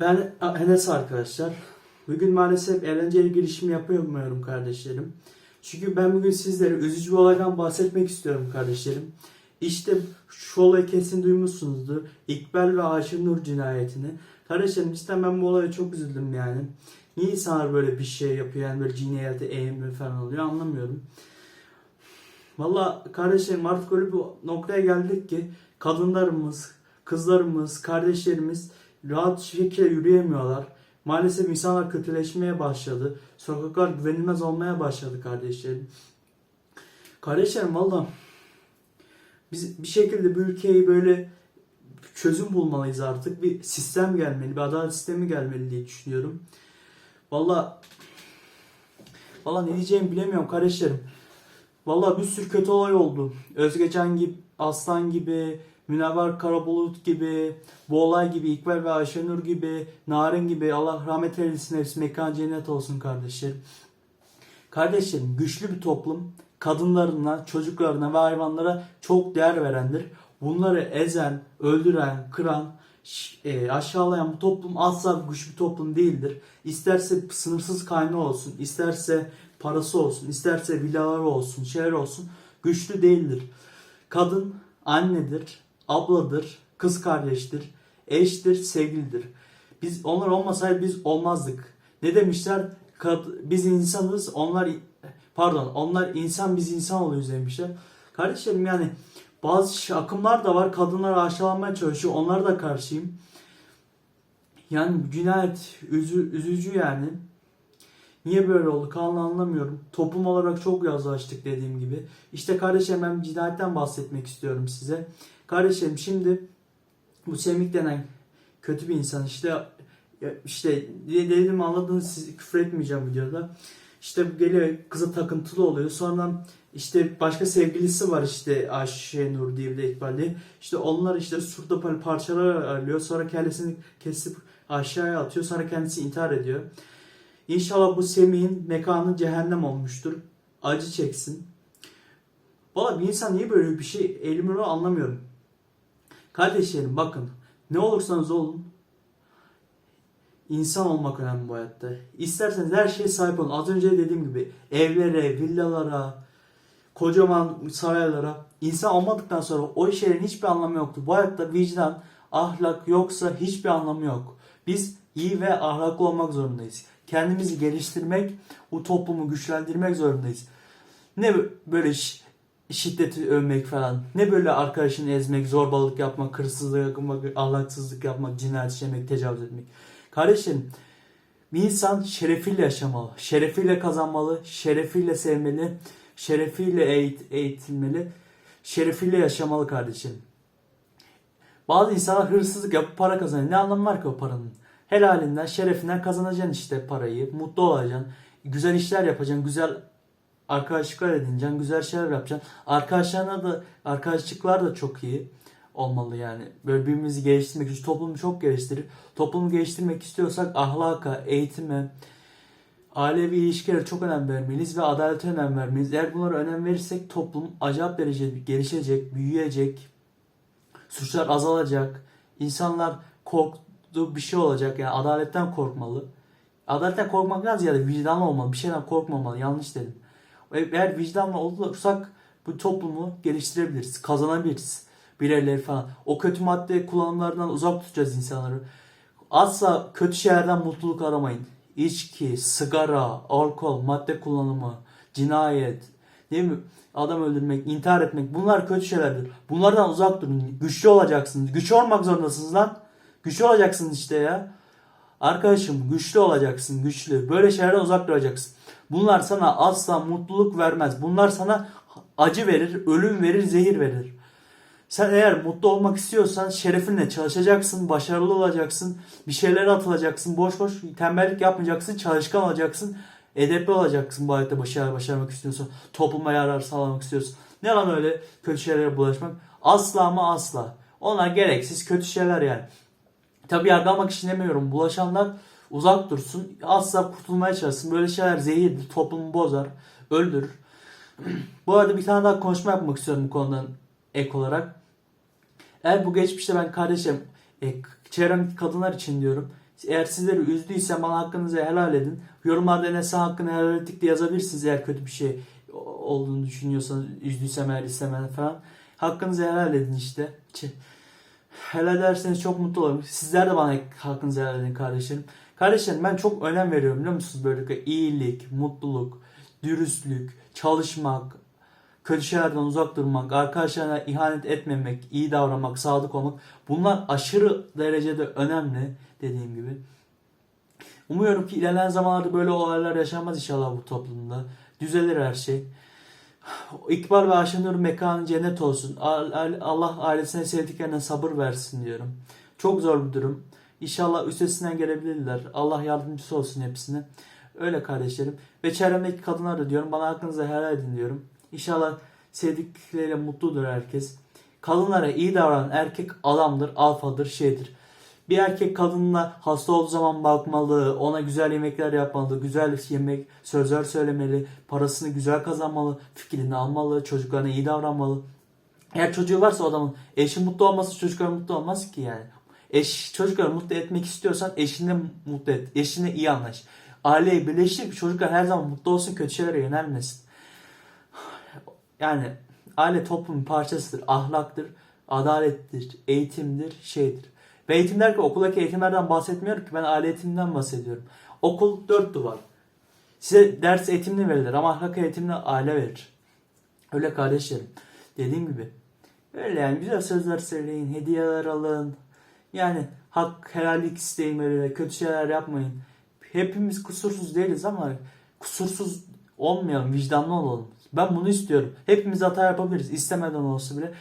Ben Enes arkadaşlar. Bugün maalesef eğlenceli girişim yapamıyorum kardeşlerim. Çünkü ben bugün sizlere üzücü bir olaydan bahsetmek istiyorum kardeşlerim. İşte şu olayı kesin duymuşsunuzdur. İkbal ve Ayşe Nur cinayetini. Kardeşlerim cidden ben bu olaya çok üzüldüm yani. Niye insanlar böyle bir şey yapıyor yani böyle cinayete eğimli falan oluyor anlamıyorum. Valla kardeşlerim artık öyle bir noktaya geldik ki kadınlarımız, kızlarımız, kardeşlerimiz rahat şekilde yürüyemiyorlar. Maalesef insanlar kötüleşmeye başladı. Sokaklar güvenilmez olmaya başladı kardeşlerim. Kardeşlerim valla biz bir şekilde bu ülkeyi böyle çözüm bulmalıyız artık. Bir sistem gelmeli, bir adalet sistemi gelmeli diye düşünüyorum. Valla valla ne diyeceğimi bilemiyorum kardeşlerim. Valla bir sürü kötü olay oldu. Özgecan gibi, Aslan gibi, Münevver Karabulut gibi, bu olay gibi, İkbal ve Ayşenur gibi, Narin gibi Allah rahmet eylesin hepsi mekan cennet olsun kardeşlerim. Kardeşlerim güçlü bir toplum kadınlarına, çocuklarına ve hayvanlara çok değer verendir. Bunları ezen, öldüren, kıran, e, aşağılayan bu toplum asla güçlü bir toplum değildir. İsterse sınırsız kaynağı olsun, isterse parası olsun, isterse villaları olsun, şehir olsun güçlü değildir. Kadın annedir, abladır, kız kardeştir, eştir, sevgilidir. Biz onlar olmasaydı biz olmazdık. Ne demişler? Kad- biz insanız, onlar pardon, onlar insan biz insan oluyoruz demişler. Kardeşlerim yani bazı akımlar da var. Kadınlar aşağılamaya çalışıyor. Onlara da karşıyım. Yani cinayet üzü, üzücü yani. Niye böyle oldu kanlı anlamıyorum. Toplum olarak çok yazlaştık dediğim gibi. İşte kardeşlerim ben cinayetten bahsetmek istiyorum size. Kardeşlerim şimdi bu Semih denen kötü bir insan işte işte dedim anladınız siz küfür etmeyeceğim videoda. İşte bu geliyor kıza takıntılı oluyor. Sonra işte başka sevgilisi var işte Ayşe Nur diye bir de İkbal diye. İşte onlar işte surda parçalar alıyor. Sonra kendisini kesip aşağıya atıyor. Sonra kendisi intihar ediyor. İnşallah bu Semih'in mekanı cehennem olmuştur. Acı çeksin. Valla bir insan niye böyle bir şey elimini anlamıyorum. Kardeşlerim bakın ne olursanız olun insan olmak önemli bu hayatta. İsterseniz her şeye sahip olun. Az önce dediğim gibi evlere, villalara, kocaman saraylara insan olmadıktan sonra o şeylerin hiçbir anlamı yoktu. Bu hayatta vicdan, ahlak yoksa hiçbir anlamı yok. Biz iyi ve ahlaklı olmak zorundayız. Kendimizi geliştirmek, bu toplumu güçlendirmek zorundayız. Ne böyle şiddeti övmek falan, ne böyle arkadaşını ezmek, zorbalık yapmak, hırsızlık yapmak, ahlaksızlık yapmak, cinayet işlemek, tecavüz etmek. Kardeşim bir insan şerefiyle yaşamalı, şerefiyle kazanmalı, şerefiyle sevmeli, şerefiyle eğit eğitilmeli, şerefiyle yaşamalı kardeşim. Bazı insanlar hırsızlık yapıp para kazanıyor. Ne anlamı var ki o paranın? Helalinden, şerefinden kazanacaksın işte parayı. Mutlu olacaksın. Güzel işler yapacaksın. Güzel arkadaşlıklar edineceksin. Güzel şeyler yapacaksın. Arkadaşlarına da arkadaşlıklar da çok iyi olmalı yani. Böyle birbirimizi geliştirmek için toplumu çok geliştirir. Toplumu geliştirmek istiyorsak ahlaka, eğitime, ailevi ilişkilere çok önem vermeliyiz ve adalete önem vermeliyiz. Eğer bunlara önem verirsek toplum acayip derecede gelişecek, büyüyecek, suçlar azalacak, insanlar korktuğu bir şey olacak yani adaletten korkmalı. Adaletten korkmaktan ziyade vicdanlı olmalı, bir şeyden korkmamalı, yanlış dedim. Eğer vicdanlı olursak bu toplumu geliştirebiliriz, kazanabiliriz. Bireyleri falan. O kötü madde kullanımlarından uzak tutacağız insanları. Asla kötü şeylerden mutluluk aramayın. İçki, sigara, alkol, madde kullanımı, cinayet, değil mi? Adam öldürmek, intihar etmek bunlar kötü şeylerdir. Bunlardan uzak durun. Güçlü olacaksınız. Güçlü olmak zorundasınız lan. Güçlü olacaksınız işte ya. Arkadaşım güçlü olacaksın, güçlü. Böyle şeylerden uzak duracaksın. Bunlar sana asla mutluluk vermez. Bunlar sana acı verir, ölüm verir, zehir verir. Sen eğer mutlu olmak istiyorsan şerefinle çalışacaksın, başarılı olacaksın, bir şeylere atılacaksın, boş boş tembellik yapmayacaksın, çalışkan olacaksın, edepli olacaksın bu hayatta başarı başarmak istiyorsan, topluma yarar sağlamak istiyorsan. Ne lan öyle kötü şeylere bulaşmak? Asla ama asla. Onlar gereksiz kötü şeyler yani. Tabi yargılamak için demiyorum. Bulaşanlar uzak dursun. Asla kurtulmaya çalışsın. Böyle şeyler zehirdir. Toplumu bozar. Öldürür. bu arada bir tane daha konuşma yapmak istiyorum bu konudan ek olarak. Eğer bu geçmişte ben kardeşim e, çevremdeki kadınlar için diyorum. Eğer sizleri üzdüysem bana hakkınızı helal edin. Yorumlarda Enes'e hakkını helal ettik diye yazabilirsiniz eğer kötü bir şey olduğunu düşünüyorsanız, üzdüysem eğer istemeden falan. Hakkınızı helal edin işte. Ç- Helal ederseniz çok mutlu olurum. Sizler de bana hakkınızı helal edin kardeşlerim. Kardeşlerim ben çok önem veriyorum biliyor musunuz? Böyle iyilik, mutluluk, dürüstlük, çalışmak, kötü şeylerden uzak durmak, arkadaşlarına ihanet etmemek, iyi davranmak, sadık olmak. Bunlar aşırı derecede önemli dediğim gibi. Umuyorum ki ilerleyen zamanlarda böyle olaylar yaşanmaz inşallah bu toplumda. Düzelir her şey. İkbal ve Ayşenur mekanı cennet olsun. Al- al- Allah ailesine sevdiklerine sabır versin diyorum. Çok zor bir durum. İnşallah üstesinden gelebilirler. Allah yardımcısı olsun hepsine. Öyle kardeşlerim. Ve çevremdeki kadınlar da diyorum. Bana hakkınızı helal edin diyorum. İnşallah sevdikleriyle mutludur herkes. Kadınlara iyi davranan erkek adamdır, alfadır, şeydir. Bir erkek kadınla hasta olduğu zaman bakmalı, ona güzel yemekler yapmalı, güzel yemek, sözler söylemeli, parasını güzel kazanmalı, fikrini almalı, çocuklarına iyi davranmalı. Eğer çocuğu varsa o adamın eşi mutlu olmasa çocuklar mutlu olmaz ki yani. Eş, çocukları mutlu etmek istiyorsan eşini mutlu et. Eşine iyi anlaş. Aileyi birleştir çocuklar her zaman mutlu olsun kötü şeylere yönelmesin. Yani aile toplumun parçasıdır, ahlaktır, adalettir, eğitimdir, şeydir. Ve eğitim derken okuldaki eğitimlerden bahsetmiyorum ki ben aile eğitiminden bahsediyorum. Okul dört duvar. Size ders eğitimini verirler ama ahlak eğitimini aile verir. Öyle kardeşlerim. Dediğim gibi. Öyle yani güzel sözler söyleyin, hediyeler alın. Yani hak, helallik isteyin böyle kötü şeyler yapmayın. Hepimiz kusursuz değiliz ama kusursuz olmayalım, vicdanlı olalım. Ben bunu istiyorum. Hepimiz hata yapabiliriz. istemeden olsa bile.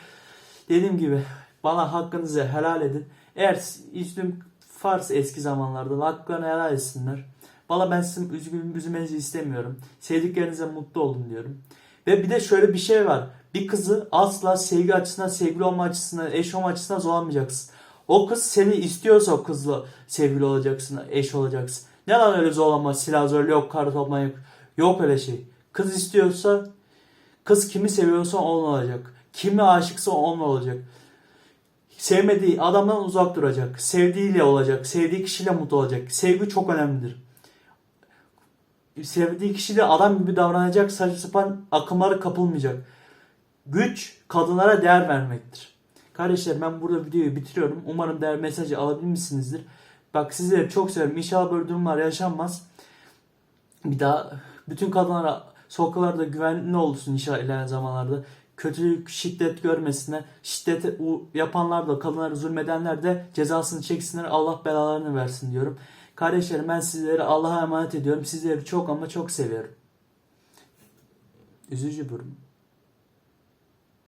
Dediğim gibi bana hakkınızı helal edin. Eğer üstüm varsa eski zamanlarda haklarını helal etsinler. Valla ben sizin üzgün üzülmenizi istemiyorum. Sevdiklerinize mutlu olun diyorum. Ve bir de şöyle bir şey var. Bir kızı asla sevgi açısından, sevgili olma açısından, eş olma açısından zorlamayacaksın. O kız seni istiyorsa o kızla sevgili olacaksın, eş olacaksın. Ne lan öyle zorlama, silah zorlu yok, karı toplama yok. Yok öyle şey. Kız istiyorsa, kız kimi seviyorsa onunla olacak. Kimi aşıksa onunla olacak. Sevmediği adamdan uzak duracak. Sevdiğiyle olacak. Sevdiği kişiyle mutlu olacak. Sevgi çok önemlidir. Sevdiği kişiyle adam gibi davranacak. Saçma sapan akımlara kapılmayacak. Güç kadınlara değer vermektir. Kardeşler ben burada videoyu bitiriyorum. Umarım değer mesajı alabilmişsinizdir. Bak sizleri çok seviyorum. İnşallah böyle durumlar yaşanmaz. Bir daha bütün kadınlara sokaklarda güvenli olsun inşallah ilerleyen zamanlarda. Kötülük, şiddet görmesinler. Şiddete yapanlar da kadınlara zulmedenler de cezasını çeksinler. Allah belalarını versin diyorum. Kardeşlerim ben sizleri Allah'a emanet ediyorum. Sizleri çok ama çok seviyorum. Üzücü durum.